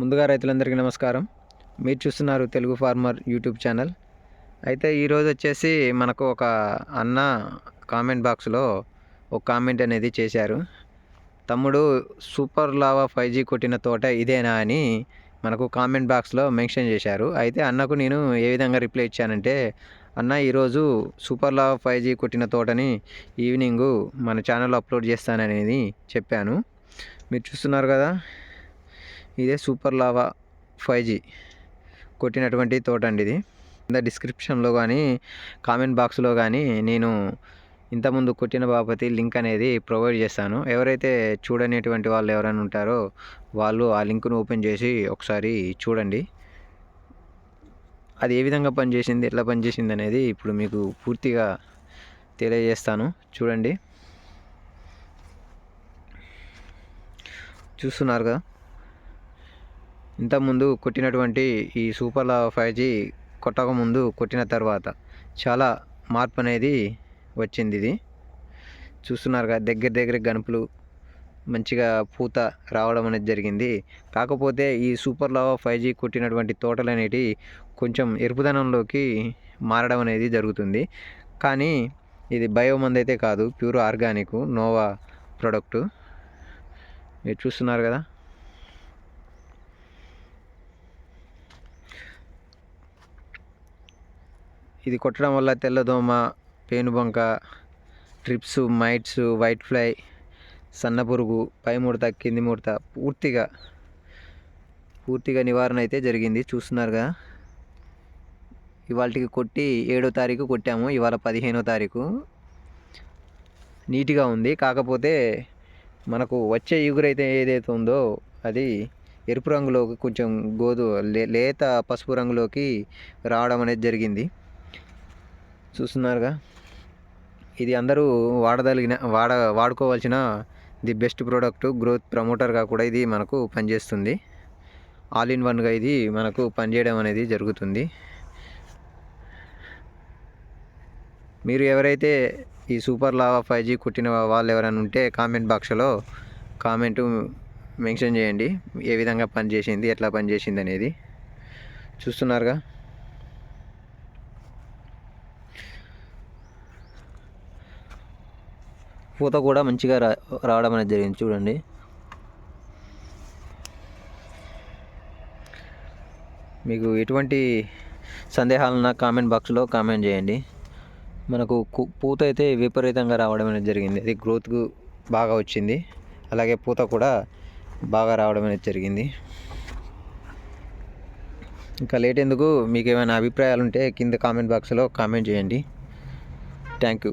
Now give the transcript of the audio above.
ముందుగా రైతులందరికీ నమస్కారం. మీరు చూస్తున్నారు తెలుగు ఫార్మర్ యూట్యూబ్ ఛానల్. అయితే ఈరోజు వచ్చేసి మనకు ఒక అన్న కామెంట్ బాక్స్లో ఒక కామెంట్ అనేది చేశారు. తమ్ముడు సూపర్ లావా ఫైవ్ జీ కొట్టిన తోట ఇదేనా అని మనకు కామెంట్ బాక్స్లో మెన్షన్ చేశారు. అయితే అన్నకు నేను ఏ విధంగా రిప్లై ఇచ్చానంటే అన్న ఈరోజు సూపర్ లావా ఫైవ్ జీ కొట్టిన తోటని ఈవినింగ్ మన ఛానల్లో అప్లోడ్ చేస్తాననేది చెప్పాను. మీరు చూస్తున్నారు కదా ఇదే సూపర్ లావా ఫైవ్ జీ కొట్టినటువంటి తోట అండి ఇది. కింద డిస్క్రిప్షన్లో కానీ కామెంట్ బాక్స్లో కానీ నేను ఇంతకుముందు కొట్టిన బాపతి లింక్ అనేది ప్రొవైడ్ చేస్తాను. ఎవరైతే చూడనేటువంటి వాళ్ళు ఎవరైనా ఉంటారో వాళ్ళు ఆ లింక్ను ఓపెన్ చేసి ఒకసారి చూడండి. అది ఏ విధంగా పనిచేసింది ఎట్లా పనిచేసింది అనేది ఇప్పుడు మీకు పూర్తిగా తెలియజేస్తాను. చూడండి. చూస్తున్నారు కదా. ఇంతకుముందు కొట్టినటువంటి ఈ సూపర్ ఫైవ్ జీ కొట్టక ముందు కొట్టిన తర్వాత చాలా మార్పు అనేది వచ్చింది ఇది చూస్తున్నారు కదా దగ్గర దగ్గర గనుపులు మంచిగా పూత రావడం అనేది జరిగింది. కాకపోతే ఈ సూపర్ లావా ఫైవ్ జీ కొట్టినటువంటి తోటలు అనేటి కొంచెం ఎరుపుదనంలోకి మారడం అనేది జరుగుతుంది. కానీ ఇది బయో మంది అయితే కాదు ప్యూర్ ఆర్గానిక్ నోవా ప్రొడక్టు. మీరు చూస్తున్నారు కదా ఇది కొట్టడం వల్ల తెల్లదోమ పేనుబంక ట్రిప్స్ మైట్స్ వైట్ ఫ్లై సన్న పురుగు పై ముడత కింది ముడత పూర్తిగా పూర్తిగా నివారణ అయితే జరిగింది. చూస్తున్నారు కదా? ఇవాళకి కొట్టి ఏడో తారీఖు కొట్టాము. ఇవాళ పదిహేనో తారీఖు. నీట్గా ఉంది. కాకపోతే మనకు వచ్చే ఎగురైతే ఏదైతే ఉందో అది ఎరుపు రంగులోకి కొంచెం గోధు లే- లేత పసుపు రంగులోకి రావడం అనేది జరిగింది. చూస్తున్నారుగా. ఇది అందరూ వాడదలిగిన వాడ వాడుకోవాల్సిన ది బెస్ట్ ప్రోడక్ట్ గ్రోత్ ప్రమోటర్గా కూడా ఇది మనకు పనిచేస్తుంది. ఆల్ ఇన్ వన్గా ఇది మనకు పనిచేయడం అనేది జరుగుతుంది. మీరు ఎవరైతే ఈ సూపర్ లావా ఫైవ్ జీ కుట్టిన వాళ్ళు ఎవరైనా ఉంటే కామెంట్ బాక్స్లో కామెంట్ మెన్షన్ చేయండి. ఏ విధంగా పనిచేసింది ఎట్లా పనిచేసింది అనేది. చూస్తున్నారుగా. పూత కూడా మంచిగా రా రావడం అనేది జరిగింది. చూడండి. మీకు ఎటువంటి సందేహాలున్నా కామెంట్ బాక్స్లో కామెంట్ చేయండి. మనకు పూత అయితే విపరీతంగా రావడం అనేది జరిగింది. అది గ్రోత్ బాగా వచ్చింది. అలాగే పూత కూడా బాగా రావడం అనేది జరిగింది. ఇంకా లేట్ ఎందుకు? మీకు ఏమైనా అభిప్రాయాలు ఉంటే కింద కామెంట్ బాక్స్లో కామెంట్ చేయండి. Thank you.